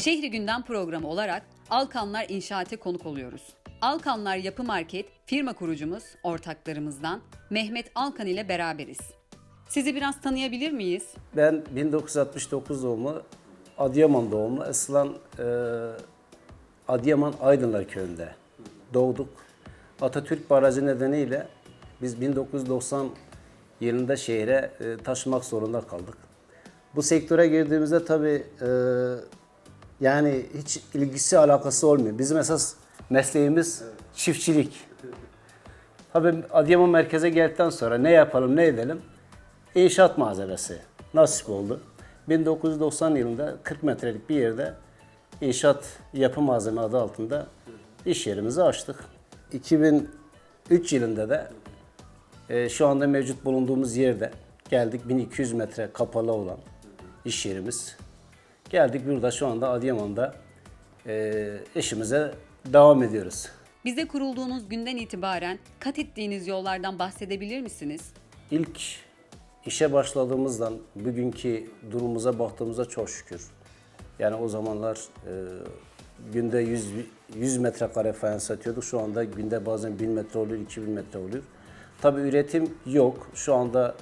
Şehri Gündem programı olarak Alkanlar İnşaat'e konuk oluyoruz. Alkanlar Yapı Market firma kurucumuz, ortaklarımızdan Mehmet Alkan ile beraberiz. Sizi biraz tanıyabilir miyiz? Ben 1969 doğumlu, Adıyaman doğumlu. Aslan e, Adıyaman Aydınlar köyünde doğduk. Atatürk Barajı nedeniyle biz 1990 yılında şehre e, taşımak zorunda kaldık. Bu sektöre girdiğimizde tabii e, yani hiç ilgisi alakası olmuyor. Bizim esas mesleğimiz çiftçilik. Tabii Adıyaman merkeze geldikten sonra ne yapalım ne edelim? İnşaat malzemesi nasip oldu. 1990 yılında 40 metrelik bir yerde inşaat yapı malzeme adı altında iş yerimizi açtık. 2003 yılında da e, şu anda mevcut bulunduğumuz yerde geldik 1200 metre kapalı olan iş yerimiz. Geldik burada şu anda Adıyaman'da e, işimize devam ediyoruz. Bize kurulduğunuz günden itibaren kat ettiğiniz yollardan bahsedebilir misiniz? İlk işe başladığımızdan bugünkü durumumuza baktığımızda çok şükür. Yani o zamanlar e, günde 100, 100 metrekare fayans satıyorduk. Şu anda günde bazen 1000 metre oluyor, 2000 metre oluyor. Tabii üretim yok. Şu anda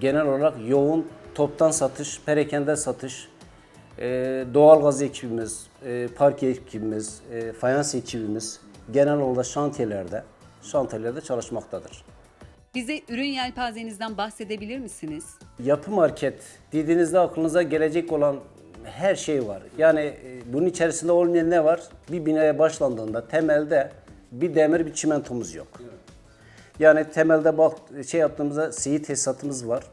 genel olarak yoğun toptan satış, perakende satış, e, doğalgaz ekibimiz, e, park ekibimiz, e, fayans ekibimiz genel olarak şantiyelerde, şantiyelerde çalışmaktadır. Bize ürün yelpazenizden bahsedebilir misiniz? Yapı market dediğinizde aklınıza gelecek olan her şey var. Yani e, bunun içerisinde olmayan ne var? Bir binaya başlandığında temelde bir demir bir çimentomuz yok. Yani temelde bak şey yaptığımızda siyi tesisatımız var.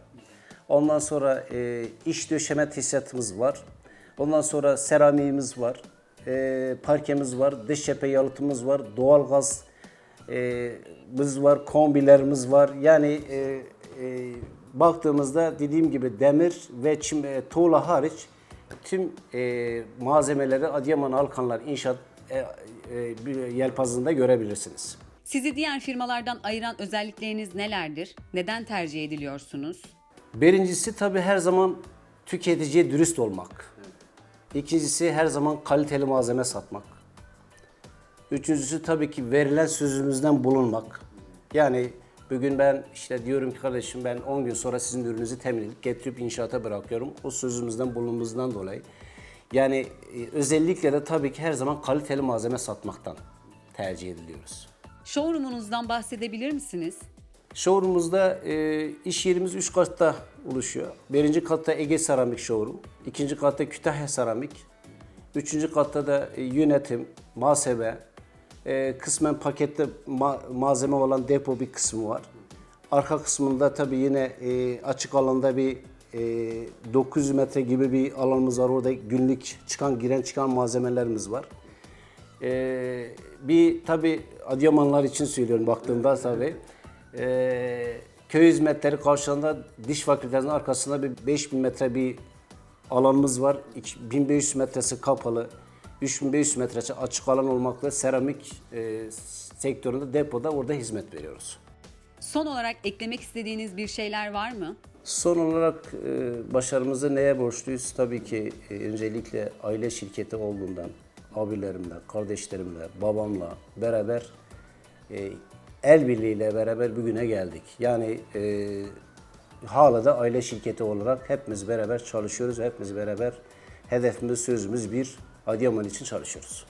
Ondan sonra e, iş döşeme tesisatımız var. Ondan sonra seramiğimiz var. E, parkemiz var. Dış cephe yalıtımız var. Doğalgaz e, biz var, kombilerimiz var. Yani e, e, baktığımızda dediğim gibi demir ve çim, e, tuğla hariç tüm e, malzemeleri Adıyaman Alkanlar İnşaat e, e, yelpazında görebilirsiniz. Sizi diğer firmalardan ayıran özellikleriniz nelerdir? Neden tercih ediliyorsunuz? Birincisi tabii her zaman tüketiciye dürüst olmak. İkincisi her zaman kaliteli malzeme satmak. Üçüncüsü tabii ki verilen sözümüzden bulunmak. Yani bugün ben işte diyorum ki kardeşim ben 10 gün sonra sizin ürününüzü temin edip getirip inşaata bırakıyorum. O sözümüzden bulunduğumuzdan dolayı. Yani e, özellikle de tabii ki her zaman kaliteli malzeme satmaktan tercih ediliyoruz. Showroom'unuzdan bahsedebilir misiniz? Showroom'umuzda e, iş yerimiz 3 katta oluşuyor. Birinci katta Ege Seramik Showroom, ikinci katta Kütahya Seramik, üçüncü katta da e, yönetim, muhasebe, e, kısmen pakette ma- malzeme olan depo bir kısmı var. Arka kısmında tabii yine e, açık alanda bir e, 900 metre gibi bir alanımız var. Orada günlük çıkan giren çıkan malzemelerimiz var. Ee, bir tabi Adıyamanlar için söylüyorum baktığımda tabi. Ee, köy hizmetleri karşılığında diş fakültesinin arkasında bir 5000 metre bir alanımız var. İki- 1500 metresi kapalı. 3500 metresi açık alan olmakla seramik e, sektöründe depoda orada hizmet veriyoruz. Son olarak eklemek istediğiniz bir şeyler var mı? Son olarak e, başarımızı neye borçluyuz? Tabii ki e, öncelikle aile şirketi olduğundan, abilerimle, kardeşlerimle, babamla beraber e, el birliğiyle beraber bugüne geldik. Yani e, hala da aile şirketi olarak hepimiz beraber çalışıyoruz, hepimiz beraber hedefimiz, sözümüz bir Adıyaman için çalışıyoruz.